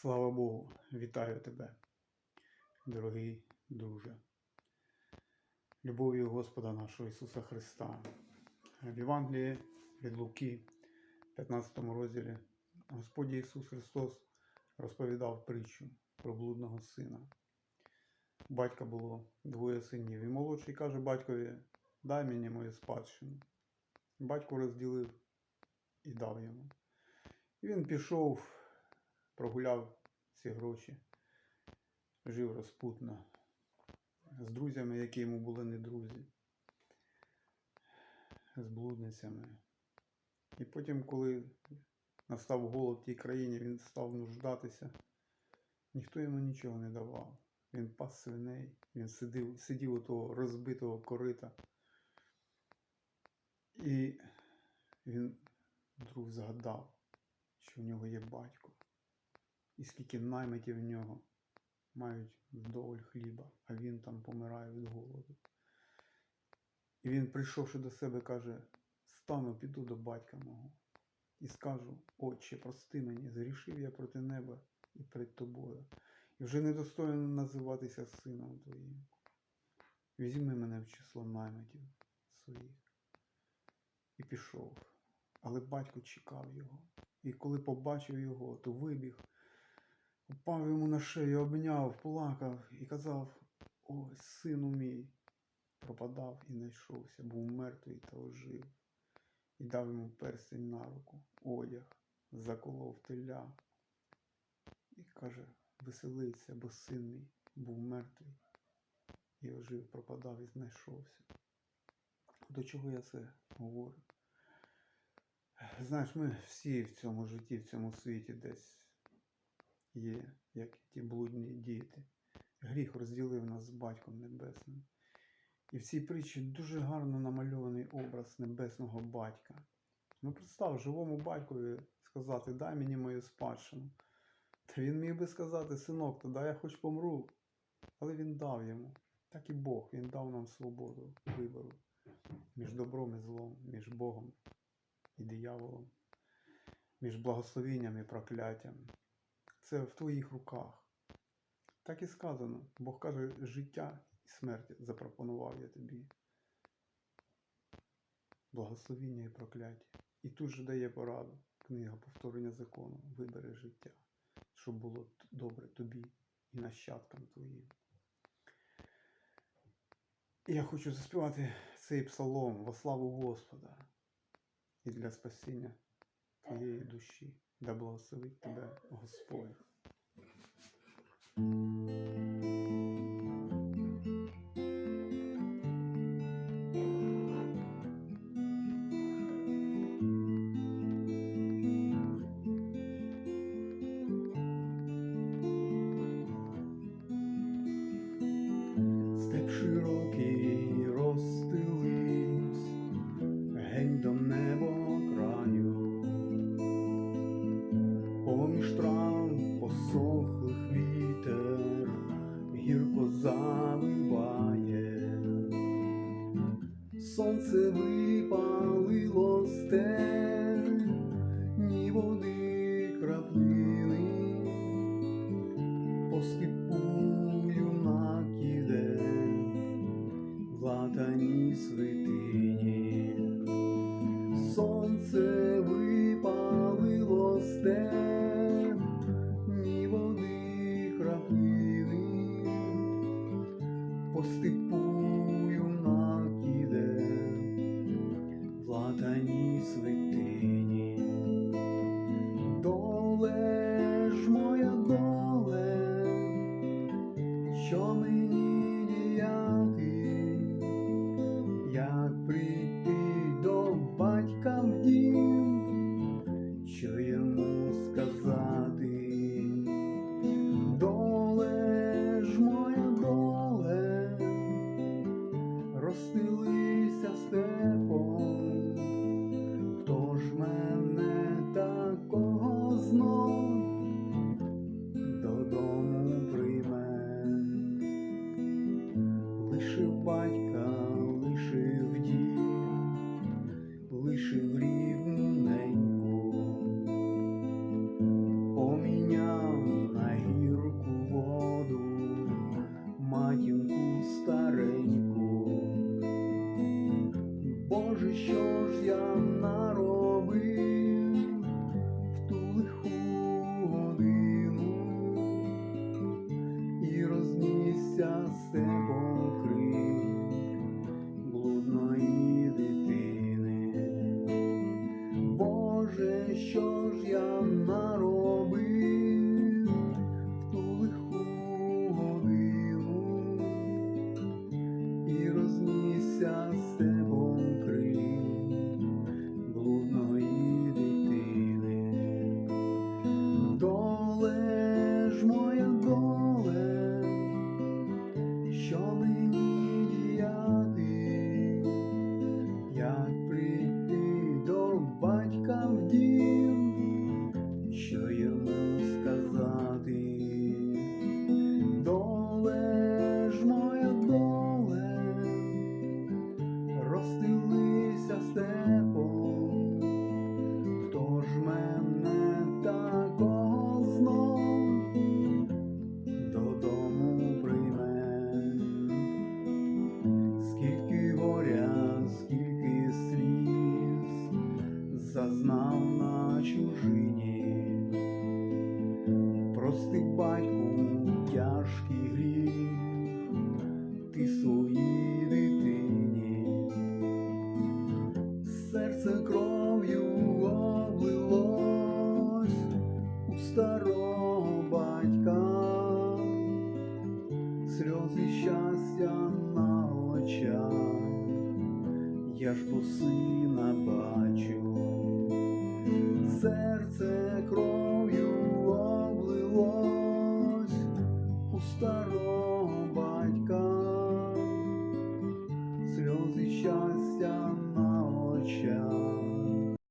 Слава Богу, вітаю тебе, дорогий друже. Любов'ю Господа нашого Ісуса Христа. В Євангелії від Луки, 15 розділі, Господь Ісус Христос розповідав притчу про блудного сина. Батька було двоє синів. І молодший каже батькові, дай мені мою спадщину. Батько розділив і дав йому. І він пішов, прогуляв ці гроші, жив розпутно з друзями, які йому були не друзі, з блудницями. І потім, коли настав голод в тій країні, він став нуждатися, ніхто йому нічого не давав. Він пас свиней, він сидів, сидів у того розбитого корита. І він вдруг згадав, що в нього є батько, і скільки наймитів в нього мають вдоволь хліба, а він там помирає від голоду. І він, прийшовши до себе, каже: стану, піду до батька мого і скажу: Отче, прости мені, зрішив я проти неба і перед тобою, і вже недостойно називатися сином твоїм. Візьми мене в число наймитів своїх. І пішов. Але батько чекав його. І коли побачив його, то вибіг, упав йому на шею, обняв, плакав і казав: Ой, сину мій, пропадав і знайшовся, був мертвий та ожив. І дав йому перстень на руку, одяг, заколов теля. І каже, веселиться, бо син мій був мертвий і ожив, пропадав і знайшовся. До чого я це говорю? Знаєш, ми всі в цьому житті, в цьому світі десь є, як ті блудні діти. Гріх розділив нас з Батьком Небесним. І в цій притчі дуже гарно намальований образ небесного батька. Ну, представ, живому батькові сказати, дай мені мою спадщину. Та він міг би сказати, синок, тоді я хоч помру. Але він дав йому. Так і Бог, він дав нам свободу вибору між добром і злом, між Богом і дияволом, між благословенням і прокляттям. Це в твоїх руках. Так і сказано. Бог каже, життя і смерть запропонував я тобі. Благословіння і прокляття. І тут же дає пораду. Книга повторення закону. Вибери життя, щоб було добре тобі і нащадкам твоїм. Я хочу заспівати цей псалом во славу Господа і для спасіння твоєї душі, да благословить тебе Господь. Сонце випалило стель, ні води краплини по степу юнак іде в латаній свитині. Сонце випалило степ, батьку тяжкий гріх, ти своїй дитині, серце кров'ю облилось у старого батька, сльози щастя на очах, я ж бо сина бачу, серце